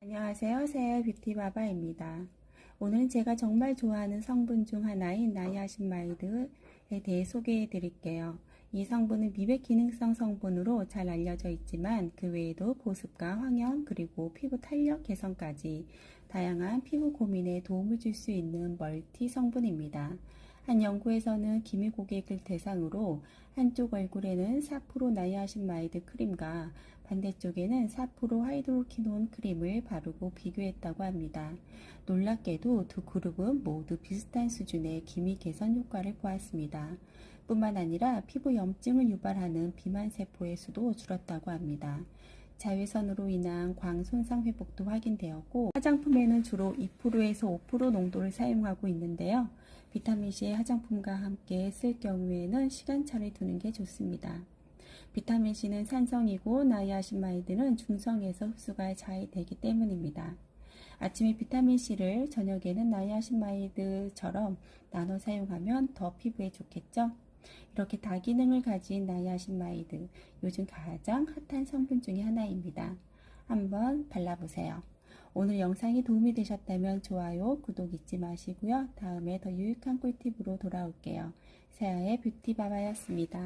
안녕하세요. 새해 뷰티바바입니다. 오늘은 제가 정말 좋아하는 성분 중 하나인 나이아신마이드에 대해 소개해 드릴게요. 이 성분은 미백 기능성 성분으로 잘 알려져 있지만 그 외에도 보습과 황염 그리고 피부 탄력 개선까지 다양한 피부 고민에 도움을 줄 수 있는 멀티 성분입니다. 한 연구에서는 기미 고객을 대상으로 한쪽 얼굴에는 4% 나이아신마이드 크림과 반대쪽에는 4% 하이드로키논 크림을 바르고 비교했다고 합니다. 놀랍게도 두 그룹은 모두 비슷한 수준의 기미 개선 효과를 보았습니다. 뿐만 아니라 피부 염증을 유발하는 비만 세포의 수도 줄었다고 합니다. 자외선으로 인한 광 손상 회복도 확인되었고 화장품에는 주로 2%에서 5% 농도를 사용하고 있는데요. 비타민C의 화장품과 함께 쓸 경우에는 시간차를 두는 게 좋습니다. 비타민C는 산성이고 나이아신마이드는 중성에서 흡수가 잘 되기 때문입니다. 아침에 비타민C를 저녁에는 나이아신마이드처럼 나눠 사용하면 더 피부에 좋겠죠? 이렇게 다기능을 가진 나이아신마이드, 요즘 가장 핫한 성분 중에 하나입니다. 한번 발라보세요. 오늘 영상이 도움이 되셨다면 좋아요, 구독 잊지 마시고요. 다음에 더 유익한 꿀팁으로 돌아올게요. 세아의 뷰티 바바였습니다.